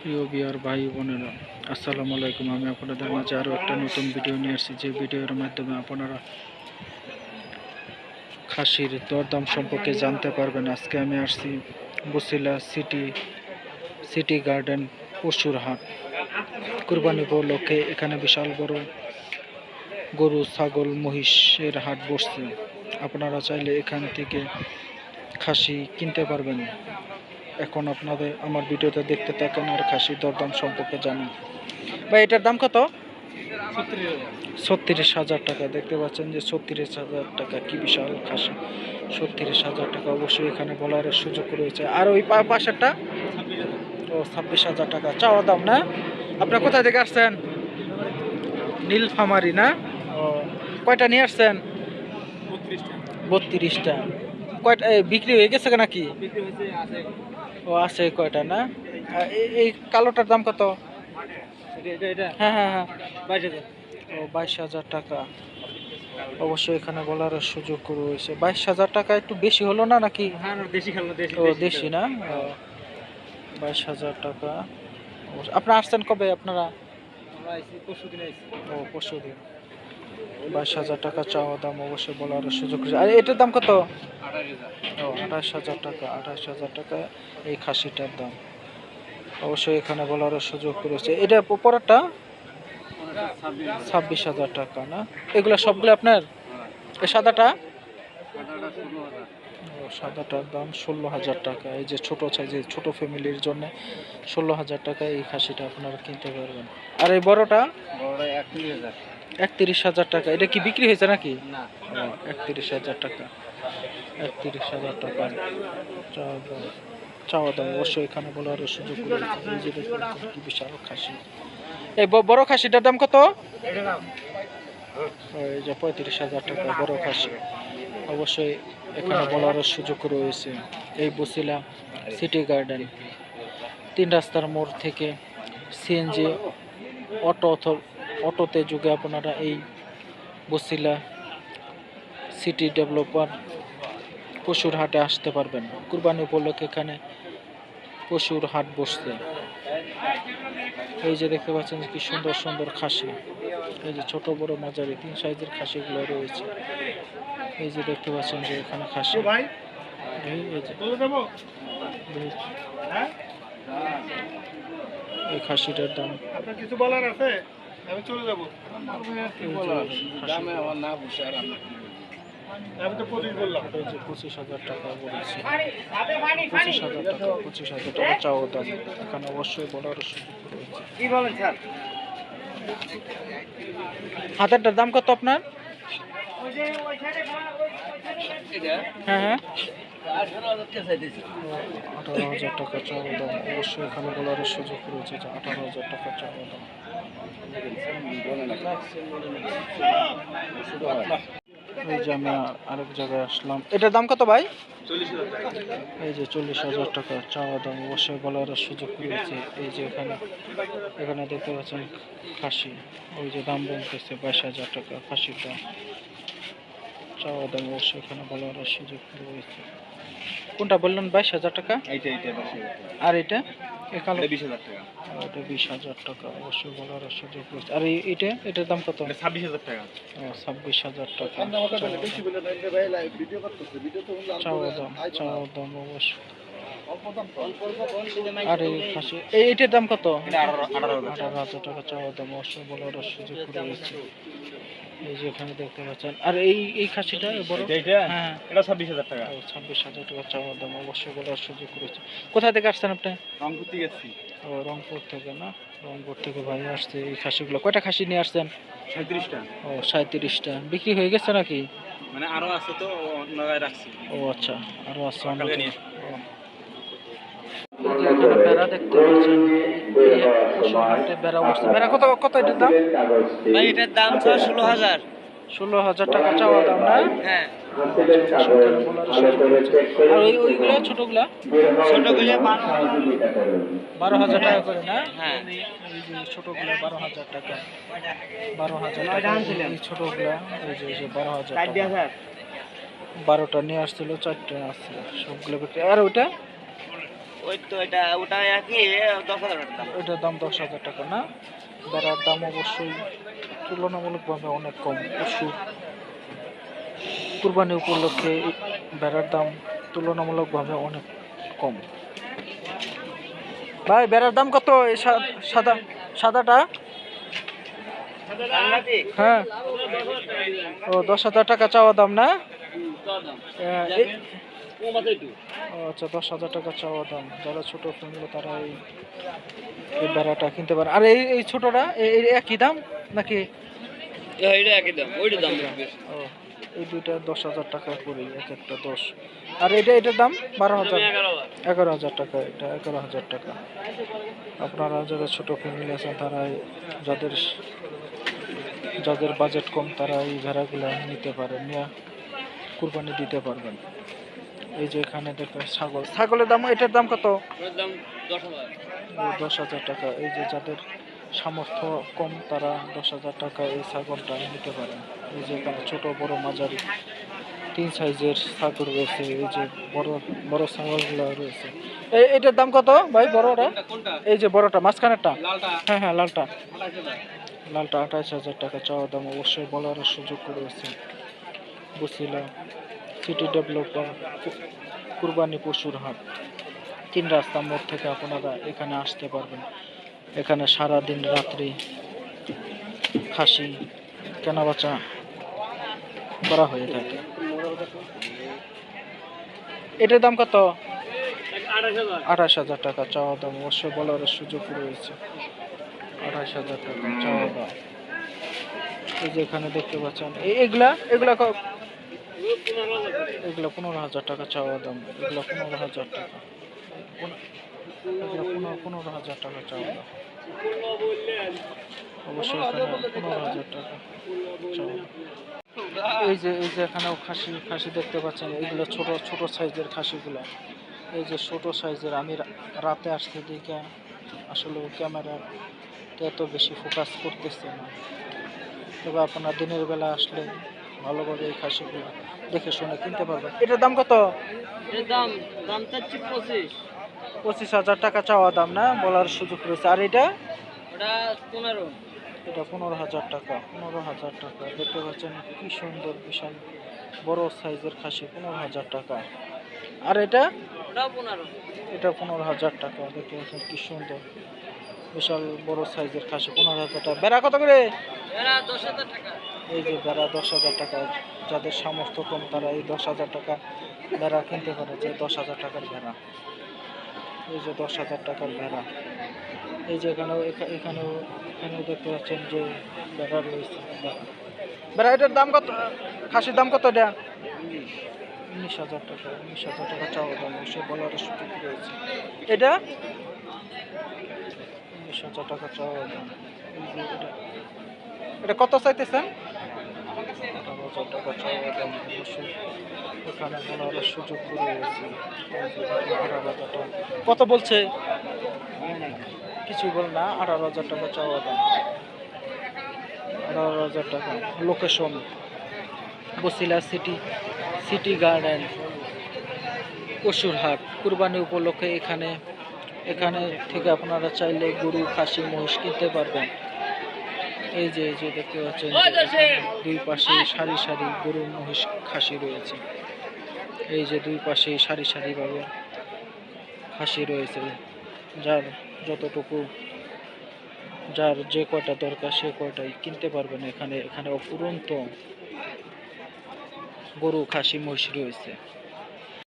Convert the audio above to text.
প্রিয় বিয়ার ভাই বোনেরা, আসসালামু আলাইকুম। আমি আপনাদের মাঝে আরও একটা নতুন ভিডিও নিয়ে আসছি। যে ভিডিওর মাধ্যমে আপনারা খাসির দরদাম সম্পর্কে জানতে পারবেন। আজকে আমি আসছি বসিলা সিটি সিটি গার্ডেন পশুর হাট কুরবানি উপলক্ষে এখানে বিশাল বড় গরু, ছাগল, মহিষের হাট বসছে। আপনারা চাইলে এখান থেকে খাসি কিনতে পারবেন। এখন আপনাদের আমার ভিডিওতে দেখতে থাকেন আর খাসির দরদাম সম্পর্কে জানেন। ভাই এটার দাম কত? ছত্রিশ হাজার টাকা দেখতে পাচ্ছেন যে ছত্রিশ হাজার টাকা কি বিশাল খাসি। ছত্রিশ হাজার টাকা অবশ্যই এখানে বলার সুযোগ রয়েছে। আর ওই পাশেরটা? ও ছাব্বিশ হাজার টাকা চাওয়া দাম না? আপনার কোথায় থেকে আসছেন? নীলফামারি না? ও কয়টা নিয়ে আসছেন? বত্রিশটা। কয়টা বিক্রি হয়ে গেছে নাকি? ও আছে কয়টা না? এই- কালোটার দাম কত? হ্যাঁ হ্যাঁ হ্যাঁ। ও বাইশ হাজার টাকা। অবশ্যই এখানে বলার সুযোগ রয়েছে। বাইশ হাজার টাকা একটু বেশি হলো না নাকি? ও দেশি না? ও, বাইশ হাজার টাকা। আপনারা আসছেন কবে আপনারা? ও পরশু দিন বাইশ হাজার টাকা চাওয়া দাম অবশ্যই বলার সুযোগ রয়েছে। আর এটার দাম কত? ও আঠাশ হাজার টাকা আঠাশ হাজার টাকা এই খাসিটার দাম। অবশ্যই এখানে বলার সুযোগ রয়েছে। এটা পরেরটা ছাব্বিশ হাজার টাকা না? এগুলো সবগুলো আপনার? এই সাদাটা? সাদাটার দাম ষোলো হাজার টাকা। এই যে ছোট সাইজের ছোটো ফ্যামিলির জন্য ষোলো হাজার টাকা এই খাসিটা আপনারা কিনতে পারবেন। আর এই বড়টা? একত্রিশ হাজার টাকা। এটা কি বিক্রি হয়েছে নাকি? একত্রিশ হাজার টাকা। একত্রিশ হাজার টাকা। চাওয়া দাম অবশ্যই এখানে বলার সুযোগ বিশাল খাসি। এই বড় খাসিটার দাম কত? এই যে পঁয়ত্রিশ হাজার টাকা বড় খাসি। অবশ্যই এখানে বলার সুযোগ রয়েছে। এই বসিলা সিটি গার্ডেন। তিন রাস্তার মোড় থেকে সিএনজি অটো অথ- অটোতে যুগে আপনারা এই বসিলা সিটি ডেভেলপার পশুর হাটে আসতে পারবেন। কুরবানি উপলক্ষে এখানে পশুর হাট বসছে। এই যে দেখতে পাচ্ছেন কি সুন্দর সুন্দর খাসি। এই যে ছোট বড় মাঝারি তিন সাইজের খাসিগুলো রয়েছে। এই যে দেখতে পাচ্ছেন যে এখানে খাসি। এই এই খাসিটার দাম। আপনার কিছু বলার আছে? আমি চলে যাব। এই যে খাসি। আমি তো পঁচিশ বললাম। এটা হচ্ছে পঁচিশ হাজার টাকা বলেছি। পঁচিশ হাজার টাকা পঁচিশ হাজার টাকা চাও দাম এখানে অবশ্যই বলার সুযোগ রয়েছে। কি বলেন স্যার? হাতেরটার দাম কত আপনার? হ্যাঁ হ্যাঁ। আঠারো হাজার টাকা চাওয়া দাম অবশ্যই এখানে বলার সুযোগ রয়েছে যে আঠারো হাজার টাকা চাওয়া দাম এই যে আমি আরেক জায়গায় আসলাম। এটার দাম কত ভাই? এই যে চল্লিশ হাজার টাকা চাওয়া দাম অবশ্যই বলার সুযোগ রয়েছে এই যে এখানে এখানে দেখতে পাচ্ছেন খাসি ওই যে দাম বলতেছে বাইশ হাজার টাকা খাসির দাম। চাওয়া দাম অবশ্যই এখানে বলার সুযোগ রয়েছে কোনটা বললেন বাইশ হাজার টাকা? এইটা এইটা আর এটা? বিশ হাজার টাকা। এটা বিশ হাজার টাকা। অবশ্যই বলার আর এটা এটার দাম কত? ছাব্বিশ হাজার টাকা। ছাব্বিশ হাজার টাকা। চাওয়া দাম চাওয়া দাম অবশ্যই। আর এই খাসি এই এটার দাম কত? আঠারো হাজার। আঠারো হাজার টাকা চাওয়া দাম অবশ্যই বলার সুযোগ রয়েছে এই যে এখানে দেখতে পাচ্ছেন। আর এই এই খাসিটা বড়? হ্যাঁ। এটা ছাব্বিশ হাজার টাকা। ছাব্বিশ হাজার টাকা চাওয়া দাম অবশ্যই বলার সুযোগ রয়েছে। কোথা থেকে আসছেন আপনি? রংপুর থেকে ও রংপুর থেকে না? রংপুর থেকে ভাই আসছে এই খাসিগুলো। কয়টা খাসি নিয়ে আসছেন? সাঁত্রিশটা ও সাঁত্রিশটা বিক্রি হয়ে গেছে নাকি? মানে আরও আছে তো রাখছি। ও আচ্ছা। আরও আছে অন্য কালকে জায়গায়। নিয়ে ও। এই যে এখানে বেড়া দেখতে পাচ্ছেন। বেড়া বেড়া কত কত এটার দাম? ভাই এটার দাম ছয় ষোলো হাজার। ষোলো হাজার টাকা চাওয়া দাম না? হ্যাঁ। আর ওই ওইগুলো ছোটগুলা? ছোটগুলো বারো হাজার। টাকা করে। না? হ্যাঁ। ছোটগুলো বারো হাজার টাকা। বারো হাজার ছোটগুলা। যে বারো হাজার বারোটা নিয়ে আসছিল চারটে আসছিল। সবগুলো আর ওইটা? ওই তো এটা ওটা একই দশ হাজার টাকা ওইটার দাম দশ হাজার টাকা না? বেড়ার দাম অবশ্যই তুলনামূলকভাবে অনেক কম। পশু কুরবানি উপলক্ষে বেড়ার দাম তুলনামূলকভাবে অনেক কম। ভাই বেড়ার দাম কত? এই সাদা সাদাটা? হ্যাঁ। ও দশ হাজার টাকা চাওয়া দাম না? আচ্ছা দশ হাজার টাকা চাওয়া দাম। যারা ছোটো ফ্যামিলি তারা এই এই বেড়াটা কিনতে পারে। আর এই এই ছোটটা এই একই দাম নাকি? এটা একই দাম। ওইটা দাম ও এই দুইটা দশ হাজার টাকা করে এক একটা দশ। আর এটা এটার দাম বারো হাজার। এগারো হাজার। টাকা এটা এগারো হাজার টাকা। আপনারা যারা ছোট ফ্যামিলি আছেন তারা যাদের যাদের বাজেট কম তারা এই ভেড়াগুলো নিতে পারেন। নিয়ে কুরবানি দিতে পারবেন। এই যে এখানে দেখো ছাগল। ছাগলের দাম এটার দাম কত? দশ হাজার। টাকা। এই যে যাদের সামর্থ্য কম তারা দশ হাজার টাকা এই ছাগলটা নিতে পারেন। এই যে এখানে ছোট বড় মাঝারি তিন সাইজের ছাগল রয়েছে। এই যে বড় বড় ছাগলগুলো রয়েছে। এই এটার দাম কত ভাই বড়টা? এই যে বড়টা মাঝখানেরটা? লালটা। হ্যাঁ হ্যাঁ লালটা। লালটা আঠাশ হাজার টাকা চাওয়া দাম। অবশ্যই বলার সুযোগ রয়েছে। বসিলা সিটি ডেভেলপার কুরবানি পশুর হাট। তিন রাস্তা মোড় থেকে আপনারা এখানে আসতে পারবেন। এখানে সারা দিন রাত্রি খাসি, কেনাবেচা করা হয়ে থাকে। এটার দাম কত? আঠাশ হাজার টাকা চাওয়া দাম। অবশ্যই বলার সুযোগ রয়েছে। আঠাশ হাজার টাকা চাওয়া দাম। এই যে এখানে দেখতে পাচ্ছেন এগুলা এগুলা এগুলা পনেরো হাজার টাকা চাওয়া দাম, এগুলা পনেরো হাজার টাকা। এগুলা পনেরো পনেরো হাজার টাকা চাওয়া দাম। অবশ্যই পনেরো হাজার টাকা চাওয়া এই যে এই যে এখানেও খাসি খাসি দেখতে পাচ্ছেন, এগুলো ছোট ছোট সাইজের খাসিগুলো। এই যে ছোট সাইজের, আমি রাতে আসতে দেখে আসলে ক্যামেরা এত বেশি ফোকাস করতেছে না। তবে আপনার দিনের বেলা আসলে ভালোভাবে এই খাসিগুলো দেখে শুনে কিনতে পারবেন। এটার দাম কত? দাম দাম চাচ্ছি পঁচিশ। পঁচিশ হাজার টাকা চাওয়া দাম না? বলার সুযোগ রয়েছে। আর এটা? পনেরো। এটা পনেরো হাজার টাকা পনেরো হাজার টাকা। দেখতে পাচ্ছেন কি সুন্দর বিশাল বড় সাইজের খাসি পনেরো হাজার টাকা। আর এটা? এটা পনেরো হাজার টাকা। দেখতে পাচ্ছেন কি সুন্দর বিশাল বড় সাইজের খাসি পনেরো হাজার টাকা। বেড়া কত করে? এরা দশ হাজার টাকা। এই যে বেড়া দশ হাজার টাকা, যাদের সামর্থ্য কম, তারা এই দশ হাজার টাকা ভেড়া কিনতে পারে যে দশ হাজার টাকার ভেড়া। এই যে দশ হাজার টাকার ভেড়া। এই যে এখানেও, এখা- এখানেও এখানেও দেখতে পাচ্ছেন যে বেড়া রয়েছে। বেড়া এটার দাম কত? খাসির দাম কত এটা? উনিশ হাজার টাকা, উনিশ হাজার টাকা চাওয়া দাম সে বলার সুযোগ রয়েছে। এটা? উনিশ হাজার টাকা চাওয়া দাম। এটা কত চাইতেছেন? টাকা কত বলছে? কিছু বল না, আঠারো হাজার টাকা চাওয়া দাম। আঠারো হাজার টাকা। Location Bosila city city garden পশুরহাট কুরবানি উপলক্ষে এখানে এখানে থেকে আপনারা চাইলে গরু, খাসি, মহিষ কিনতে পারবেন। এই যে এই যে দেখতে পাচ্ছেন দুই পাশে সারি সারি গরু মহিষ খাসি রয়েছে। এই যে দুই পাশে সারি সারি ভাবে খাসি রয়েছে। যার যতটুকু যার যে কয়টা দরকার সে কয়টাই কিনতে পারবেন এখানে। এখানে অপুরন্ত গরু খাসি মহিষ রয়েছে।